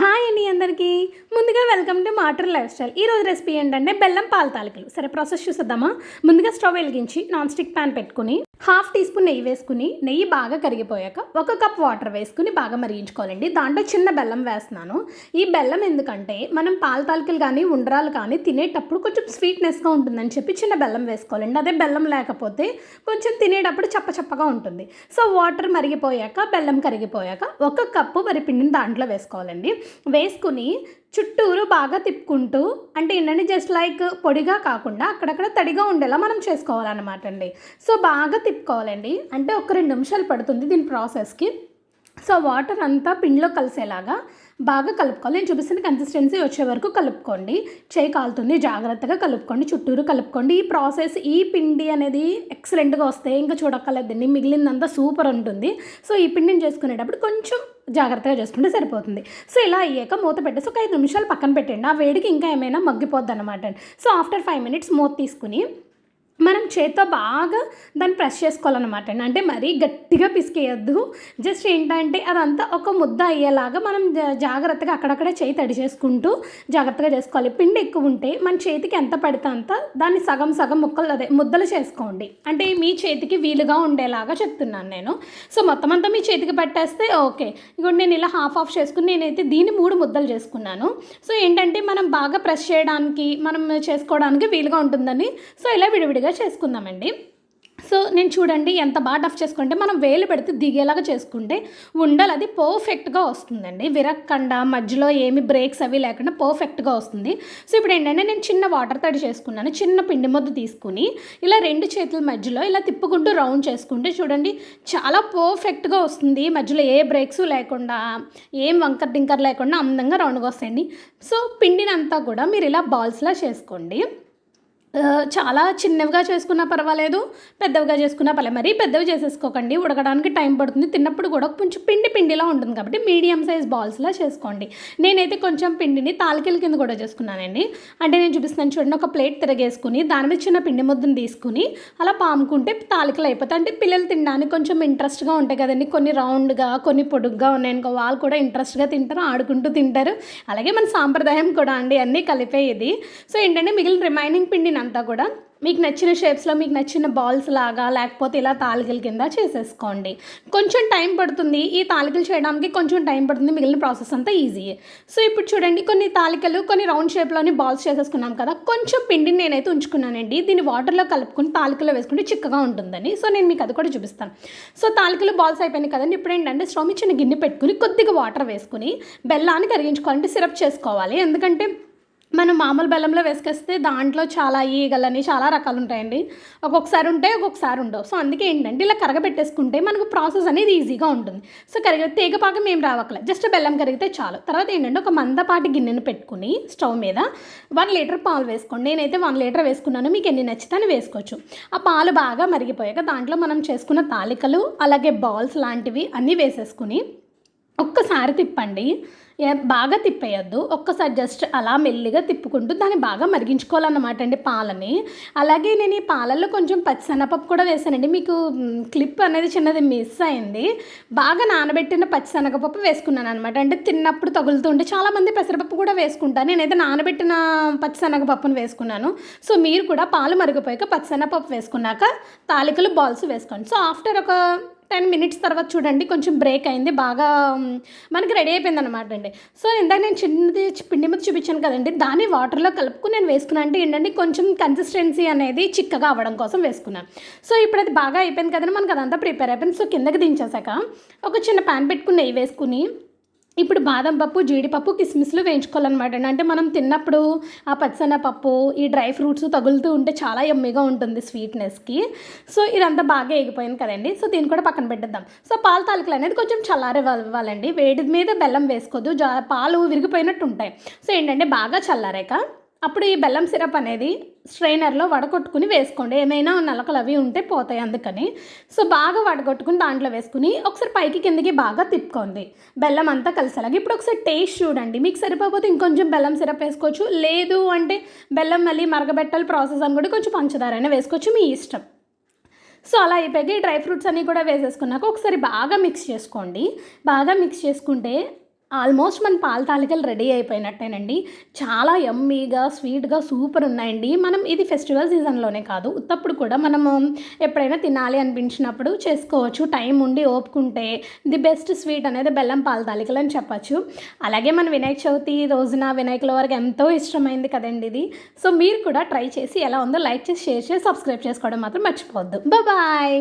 Hi అండి అందరికీ. ముందుగా welcome to matter lifestyle. ఈరోజు రెసిపీ ఏంటంటే బెల్లం పాల తాలికలు. సరే ప్రాసెస్ చూసేద్దామా? ముందుగా స్టవ్ వెలిగించి నాన్ స్టిక్ ప్యాన్ పెట్టుకుని హాఫ్ టీ స్పూన్ నెయ్యి వేసుకుని నెయ్యి బాగా కరిగిపోయాక ఒక కప్ వాటర్ వేసుకుని బాగా మరిగించుకోవాలండి. దాంట్లో చిన్న బెల్లం వేస్తున్నాను. ఈ బెల్లం ఎందుకంటే మనం పాల తాలికలు కానీ ఉండరాలు కానీ తినేటప్పుడు కొంచెం స్వీట్నెస్గా ఉంటుందని చెప్పి చిన్న బెల్లం వేసుకోవాలండి. అదే బెల్లం లేకపోతే కొంచెం తినేటప్పుడు చప్ప చప్పగా ఉంటుంది. సో వాటర్ మరిగిపోయాక బెల్లం కరిగిపోయాక ఒక కప్పు వరిపిండిని దాంట్లో వేసుకోవాలండి. వేసుకుని చుట్టూరు బాగా తిప్పుకుంటూ అంటే ఏంటంటే జస్ట్ లైక్ పొడిగా కాకుండా అక్కడక్కడ తడిగా ఉండేలా మనం చేసుకోవాలన్నమాట అండి. సో బాగా తిప్పుకోవాలండి. అంటే ఒక రెండు నిమిషాలు పడుతుంది దీని ప్రాసెస్కి సో వాటర్ అంతా పిండిలో కలిసేలాగా బాగా కలుపుకోవాలి. నేను చూపిస్తున్న కన్సిస్టెన్సీ వచ్చే వరకు కలుపుకోండి. చేయి కాలుతుంది జాగ్రత్తగా కలుపుకోండి చుట్టూరు కలుపుకోండి. ఈ ప్రాసెస్ ఈ పిండి అనేది ఎక్సలెంట్గా వస్తే ఇంకా చూడక్కర్లేదండి. మిగిలిందంతా సూపర్ ఉంటుంది. సో ఈ పిండిని చేసుకునేటప్పుడు కొంచెం జాగ్రత్తగా చేసుకుంటే సరిపోతుంది. సో ఇలా అయ్యాక మూత పెట్టేసి ఒక ఐదు నిమిషాలు పక్కన పెట్టండి ఆ వేడికి ఇంకా ఏమైనా మగ్గిపోద్ది అనమాట సో ఆఫ్టర్ ఫైవ్ మినిట్స్ మూత తీసుకుని మనం చేత్తో బాగా దాన్ని ప్రెస్ చేసుకోవాలన్నమాట అండి. అంటే మరీ గట్టిగా పిసికేయద్దు. జస్ట్ ఏంటంటే అదంతా ఒక ముద్ద అయ్యేలాగా మనం జా- జాగ్రత్తగా అక్కడక్కడ చేయి తడి చేసుకుంటూ జాగ్రత్తగా చేసుకోవాలి. పిండి ఎక్కువ ఉంటే మన చేతికి ఎంత పడితే అంత దాన్ని సగం సగం ముక్కలు అదే ముద్దలు చేసుకోండి. అంటే మీ చేతికి వీలుగా ఉండేలాగా చెప్తున్నాను నేను. సో మొత్తం అంతా మీ చేతికి పట్టేస్తే ఓకే. ఇప్పుడు నేను ఇలా హాఫ్ ఆఫ్ చేసుకుని నేనైతే దీన్ని మూడు ముద్దలు చేసుకున్నాను. సో ఏంటంటే మనం బాగా ప్రెస్ చేయడానికి మనం చేసుకోవడానికి వీలుగా ఉంటుందని. సో ఇలా విడివిడిగా చేసుకుందామండి. సో నేను చూడండి ఎంత బాగా టఫ్ చేసుకుంటే మనం వేలు పెడితే దిగేలాగా చేసుకుంటే ఉండలు అది పర్ఫెక్ట్గా వస్తుందండి. విరక్కండ మధ్యలో ఏమి బ్రేక్స్ అవి లేకుండా పర్ఫెక్ట్గా వస్తుంది. సో ఇప్పుడు ఏంటంటే నేను చిన్న వాటర్ తడి చేసుకున్నాను. చిన్న పిండి ముద్ద తీసుకుని ఇలా రెండు చేతుల మధ్యలో ఇలా తిప్పుకుంటూ రౌండ్ చేసుకుంటే చూడండి చాలా పర్ఫెక్ట్గా వస్తుంది. మధ్యలో ఏ బ్రేక్స్ లేకుండా ఏం వంకర్ టింకర్ లేకుండా అందంగా రౌండ్గా వస్తాయండి. సో పిండినంతా కూడా మీరు ఇలా బాల్స్లా చేసుకోండి. చాలా చిన్నవిగా చేసుకున్నా పర్వాలేదు పెద్దవిగా చేసుకున్నా పర్లేదు మరీ పెద్దవి చేసేసుకోకండి. ఉడకడానికి టైం పడుతుంది. తిన్నప్పుడు కూడా కొంచెం పిండి పిండిలా ఉంటుంది కాబట్టి మీడియం సైజ్ బాల్స్లా చేసుకోండి. నేనైతే కొంచెం పిండిని తాలికల కింద కూడా చేసుకున్నానండి. అంటే నేను చూపిస్తున్నాను చూడండి ఒక ప్లేట్ తిరగేసుకుని దాని మీద చిన్న పిండి ముద్దను తీసుకుని అలా పాముకుంటే తాలికలు అయిపోతాయి. అంటే పిల్లలు తినడానికి కొంచెం ఇంట్రెస్ట్గా ఉంటాయి కదండి. కొన్ని రౌండ్గా కొన్ని పొడుగ్గా ఉన్నాయనుకో వాళ్ళు కూడా ఇంట్రెస్ట్గా తింటారు ఆడుకుంటూ తింటారు. అలాగే మన సాంప్రదాయం కూడా అండి అన్నీ కలిపే ఇది. సో ఏంటంటే మిగిలిన రిమైనింగ్ పిండిని అంతా కూడా మీకు నచ్చిన షేప్స్లో మీకు నచ్చిన బాల్స్ లాగా లేకపోతే ఇలా తాలికల కింద చేసేసుకోండి. కొంచెం టైం పడుతుంది. ఈ తాలికలు చేయడానికి కొంచెం టైం పడుతుంది. మిగిలిన ప్రాసెస్ అంతా ఈజీయే సో ఇప్పుడు చూడండి కొన్ని తాలికలు కొన్ని రౌండ్ షేప్లోని బాల్స్ చేసేసుకున్నాం కదా. కొంచెం పిండిని నేనైతే ఉంచుకున్నానండి. దీన్ని వాటర్లో కలుపుకుని తాలికలో వేసుకుంటే చిక్కగా ఉంటుందని. సో నేను మీకు అది కూడా చూపిస్తాను. సో తాలికలు బాల్స్ అయిపోయినాయి కదండి. ఇప్పుడు ఏంటంటే స్టవ్ చిన్న గిన్నె పెట్టుకుని కొద్దిగా వాటర్ వేసుకుని బెల్లాన్ని కరిగించుకోవాలంటే సిరప్ చేసుకోవాలి. ఎందుకంటే మనం మామూలు బెల్లంలో వేసుకొస్తే దాంట్లో చాలా ఈగలని చాలా రకాలు ఉంటాయండి ఒక్కొక్కసారి ఉంటాయి ఒక్కొక్కసారి ఉండవు. సో అందుకే ఏంటంటే ఇలా కరగబెట్టేసుకుంటే మనకు ప్రాసెస్ అనేది ఈజీగా ఉంటుంది. సో కరిగి తీగపాకం ఏం రావక్కల జస్ట్ బెల్లం కరిగితే చాలు. తర్వాత ఏంటంటే ఒక మందపాటి గిన్నెను పెట్టుకుని స్టవ్ మీద వన్ లీటర్ పాలు వేసుకోండి. నేనైతే వన్ లీటర్ వేసుకున్నాను. మీకు ఎన్ని నచ్చితే అని వేసుకోవచ్చు. ఆ పాలు బాగా మరిగిపోయాక దాంట్లో మనం చేసుకున్న తాలికలు అలాగే బాల్స్ లాంటివి అన్నీ వేసేసుకుని ఒక్కసారి తిప్పండి. బాగా తిప్పేయద్దు. ఒక్కసారి జస్ట్ అలా మెల్లిగా తిప్పుకుంటూ దాన్ని బాగా మరిగించుకోవాలన్నమాట అండి పాలని. అలాగే నేను ఈ పాలల్లో కొంచెం పచ్చిశనగపప్పు కూడా వేసానండి. మీకు క్లిప్ అనేది చిన్నది మిస్ అయింది. బాగా నానబెట్టిన పచ్చిశనగపప్పు వేసుకున్నాను అనమాట అంటే తిన్నప్పుడు తగులుతుంటే చాలామంది పెసరపప్పు కూడా వేసుకుంటాను నేనైతే నానబెట్టిన పచ్చిశనగపప్పును వేసుకున్నాను. సో మీరు కూడా పాలు మరిగిపోయాక పచ్చిశనగపప్పు వేసుకున్నాక తాలికలు బాల్స్ వేసుకోండి. సో ఆఫ్టర్ ఒక టెన్ మినిట్స్ తర్వాత చూడండి కొంచెం బ్రేక్ అయింది బాగా మనకి రెడీ అయిపోయింది అనమాట అండి. సో ఇందాక నేను చిన్నది పిండి మీద చూపించాను కదండి దాన్ని వాటర్లో కలుపుకుని నేను వేసుకున్నాను అంటే ఏంటంటే కొంచెం కన్సిస్టెన్సీ అనేది చిక్కగా అవ్వడం కోసం వేసుకున్నాను సో ఇప్పుడు అది బాగా అయిపోయింది కదండి మనకు అదంతా ప్రిపేర్ అయిపోయింది. సో కిందకి దించేసాక ఒక చిన్న ప్యాన్ పెట్టుకుని నెయ్యి వేసుకుని ఇప్పుడు బాదం పప్పు జీడిపప్పు కిస్మిస్లు వేయించుకోవాలన్నమాట అండి. అంటే మనం తిన్నప్పుడు ఆ పచ్చనపప్పు ఈ డ్రై ఫ్రూట్స్ తగులుతూ ఉంటే చాలా ఎమ్మిగా ఉంటుంది స్వీట్నెస్కి. సో ఇదంతా బాగా ఎగిపోయింది కదండి. సో దీన్ని కూడా పక్కన పెట్టేద్దాం. సో పాల తాలికలు అనేది కొంచెం చల్లారివ్వాలండి. వేడి మీద బెల్లం వేసుకోవద్దు జా పాలు విరిగిపోయినట్టు ఉంటాయి. సో ఏంటంటే బాగా చల్లారాక అప్పుడు ఈ బెల్లం సిరప్ అనేది స్ట్రైనర్లో వడగొట్టుకుని వేసుకోండి. ఏమైనా నలకలు అవి ఉంటే పోతాయి అందుకని. సో బాగా వడగొట్టుకుని దాంట్లో వేసుకుని ఒకసారి పైకి కిందకి బాగా తిప్పుకోండి. బెల్లం అంతా కలిసేలాగా. ఇప్పుడు ఒకసారి టేస్ట్ చూడండి. మీకు సరిపోతే ఇంకొంచెం బెల్లం సిరప్ వేసుకోవచ్చు. లేదు అంటే బెల్లం మళ్ళీ మరగబెట్టాలి ప్రాసెస్ అని కూడా కొంచెం పంచదారైనా వేసుకోవచ్చు మీ ఇష్టం. సో అలా అయిపోయి డ్రై ఫ్రూట్స్ అన్నీ కూడా వేసేసుకున్నాక ఒకసారి బాగా మిక్స్ చేసుకోండి. బాగా మిక్స్ చేసుకుంటే ఆల్మోస్ట్ మన పాల తాలికలు రెడీ అయిపోయినట్టేనండి. చాలా ఎమ్మీగా స్వీట్గా సూపర్ ఉన్నాయండి. మనం ఇది ఫెస్టివల్ సీజన్లోనే కాదు ఉత్తప్పుడు కూడా మనము ఎప్పుడైనా తినాలి అనిపించినప్పుడు చేసుకోవచ్చు. టైం ఉండి ఓపుకుంటే ది బెస్ట్ స్వీట్ అనేది బెల్లం పాల తాలికలు అని చెప్పచ్చు. అలాగే మన వినాయక చవితి రోజున వినాయకుల వరకు ఎంతో ఇష్టమైంది కదండి ఇది. సో మీరు కూడా ట్రై చేసి ఎలా ఉందో లైక్ చేసి షేర్ చేసి సబ్స్క్రైబ్ చేసుకోవడం మాత్రం మర్చిపోవద్దు. బాయ్!